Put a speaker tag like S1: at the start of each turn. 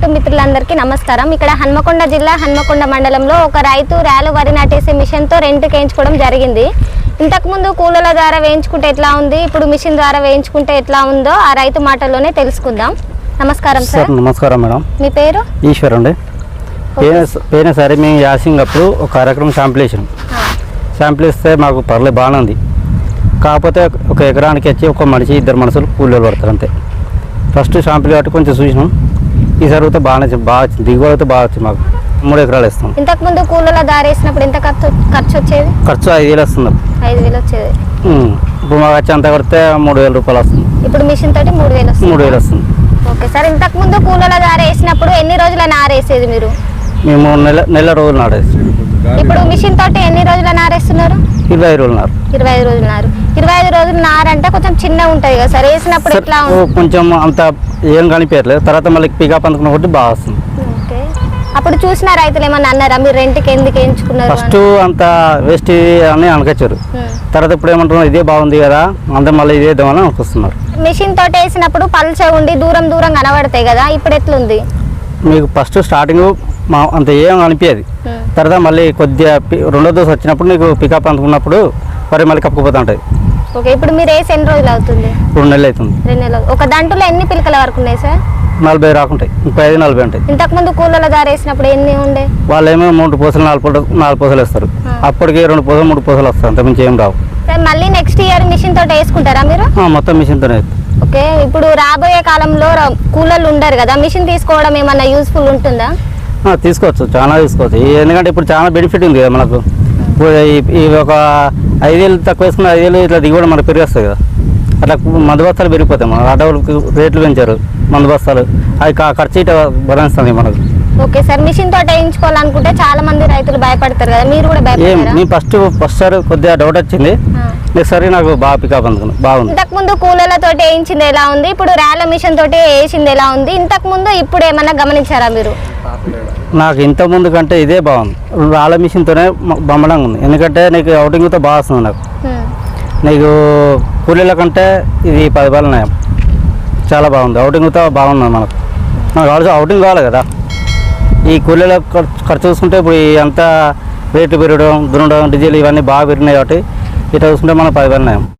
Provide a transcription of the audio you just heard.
S1: రైతు మిత్రులందరికీ నమస్కారం. ఇక్కడ హన్మకొండ జిల్లా హన్మకొండ మండలంలో ఒక రైతు ర్యాలు వరి నాటేసే మిషన్తో రెంట్కి వేయించుకోవడం జరిగింది. ఇంతకుముందు కూలీల ద్వారా వేయించుకుంటే ఎట్లా ఉంది ఇప్పుడు మిషన్ ద్వారా వేయించుకుంటే ఎట్లా ఉందో ఆ రైతు మాటల్లోనే తెలుసుకుందాం. నమస్కారం సార్
S2: సార్. నమస్కారం మేడం.
S1: మీ పేరు?
S2: ఈశ్వర్ అండి. పోయిన పోయినసారి మేము యాసింగ్ అప్పుడు ఒక కార్యక్రమం శాంపిల్ వేసాం శాంపిల్ ఇస్తే మాకు పర్లేదు బాగానే ఉంది. కాకపోతే ఒక ఎకరానికి వచ్చి ఒక మనిషి ఇద్దరు మనుషులు కూలీలు పడతారు అంతే. ఫస్ట్ శాంపిల్ కాబట్టి కొంచెం చూసినాం. ఈసారి అయితే బాగానే బాగా దిగుబడి అయితే బాగా వచ్చింది మాకు. మూడు ఎకరాలు వేస్తాం
S1: ఇంతకుముందు కూలీల దారి వేసినప్పుడు ఎంత ఖర్చు ఖర్చు వచ్చేది?
S2: ఖర్చు ఐదు వేలు వస్తుంది.
S1: ఐదు వేలు వచ్చేది.
S2: ఇప్పుడు మాకు వచ్చి అంత కడితే మూడు వేల రూపాయలు వస్తుంది.
S1: ఇప్పుడు మిషన్ తోటి మూడు వేలు వస్తుంది.
S2: మూడు వేలు వస్తుంది.
S1: ఓకే సార్ ఇంతకుముందు కూలీల దారి వేసినప్పుడు ఎన్ని రోజుల నారేసేది మీరు?
S2: మేము నెల నెల రోజులు నాడేసి
S1: ఇప్పుడు మిషన్ తోటి ఎన్ని రోజుల నారేస్తున్నారు
S2: ఇరవై రోజులు నారు.
S1: ఇరవై ఐదు రోజులు నారు. ఇరవై ఐదు రోజులు నారు అంటే కొంచెం చిన్నగా ఉంటుంది కదా సార్. వేసినప్పుడు ఎట్లా
S2: కొంచెం అంత ఏం కనిపించట్లేదు తర్వాత మళ్ళీ పికప్ అందుకున్న కొట్టి బాగా వస్తుంది.
S1: అప్పుడు చూసిన రైతులు ఏమన్నా అన్నారా? మీరు రెంట్కి ఎందుకు ఎంచుకున్నారు
S2: ఫస్ట్ అంత వేస్ట్ అని అనకొచ్చారు తర్వాత ఇప్పుడు ఏమంటున్నారు? ఇదే బాగుంది కదా అందరం మళ్ళీ ఇదే ఇద్దామని అనుకొస్తున్నారు.
S1: మిషన్ తోటి వేసినప్పుడు పల్చ ఉండి దూరం దూరం కనబడతాయి కదా ఇప్పుడు ఎట్లుంది?
S2: మీకు ఫస్ట్ స్టార్టింగ్ మా అంత ఏం అనిపించేది. తర్వాత మళ్ళీ కొద్దిగా రెండో దోశ వచ్చినప్పుడు నీకు పికప్ అందుకున్నప్పుడు మరి మళ్ళీ కప్పుకుపోతూ ఉంటుంది
S1: ఓకే ఇప్పుడు మీరు వేసి ఎన్ని రోజులు అవుతుంది?
S2: రెండు నెలలు అవుతుంది.
S1: రెండు నెలలు ఒక దంటులో ఎన్ని పిలకల వరకు ఉన్నాయి సార్?
S2: నలభై రాకుంటాయి ముప్పై ఐదు నలభై ఉంటాయి.
S1: ఇంతకుముందు కూలీల దారి వేసినప్పుడు ఎన్ని ఉండే?
S2: వాళ్ళు ఏమో మూడు పూసలు నాలుగు పూటలు నాలుగు పూసలు వేస్తారు. అప్పటికి రెండు పూసలు మూడు పూసలు వస్తాయి. అంత మించి ఏం రావు.
S1: సార్ మళ్ళీ నెక్స్ట్ ఇయర్ మిషన్ తోటి వేసుకుంటారా మీరు?
S2: ఆ, మొత్తం మిషన్తోనే
S1: ఓకే ఇప్పుడు రాబోయే కాలంలో ర- కూలీలు ఉండరు కదా. మిషన్ తీసుకోవడం ఏమన్నా యూస్ఫుల్ ఉంటుందా?
S2: ఆ, తీసుకోవచ్చు. చాలా తీసుకోవచ్చు. ఎందుకంటే ఇప్పుడు చాలా బెనిఫిట్ ఉంది కదా మనకు. ఇప్పుడు ఈ- ఒక ఐదేళ్ళు తక్కువ వేసుకున్న ఐదేళ్ళు ఇట్లా దిగుబడి మనకు పెరిగేస్తుంది కదా. అట్లా మందు బస్తాలు పెరిగిపోతాయి మన అడవులకు రేట్లు పెంచారు మందు బస్తాలు. అవి కా- ఖర్చు ఇట భరిస్తుంది మనకు.
S1: ఓకే సార్ మిషన్ తోటి వేయించుకోవాలనుకుంటే చాలా మంది రైతులు భయపడతారు కదా మీరు కూడా
S2: ఏం
S1: భయపడతారా?
S2: నేను ఫస్ట్ ఫస్ట్ సారి కొద్దిగా డౌట్ వచ్చింది. నెక్స్ట్ సారి నాకు బాగా పికప్ అందుకున్నాను బాగుంది.
S1: ఇంతకు ముందు కూలీలతోటి వేయించింది ఎలా ఉంది? ఇప్పుడు ర్యాల మిషన్ తోటి వేసింది ఎలా ఉంది? ఇంతకు ముందు ఇప్పుడు ఏమన్నా గమనించారా మీరు?
S2: నాకు ఇంత ముందు కంటే ఇదే బాగుంది. రాళ్ళ మిషన్తోనే బమ్మడంగా ఉంది. ఎందుకంటే నీకు అవుటింగ్తో బాగా వస్తుంది నాకు. నీకు కూలీల కంటే ఇది పది రూపాయలు నయం చాలా బాగుంది. అవుటింగ్తో బాగుంది మనకు. మనకు కావాల్సిన అవుటింగ్ కావాలి కదా. ఈ కూలీల ఖర్చు ఖర్చు చూసుకుంటే ఇప్పుడు అంతా రేట్లు పెరగడం దున్నడం డీజిల్ ఇవన్నీ బాగా పెరిగినాయి కాబట్టి ఇట్లా చూసుకుంటే మనకు పది రూపాయలు నయం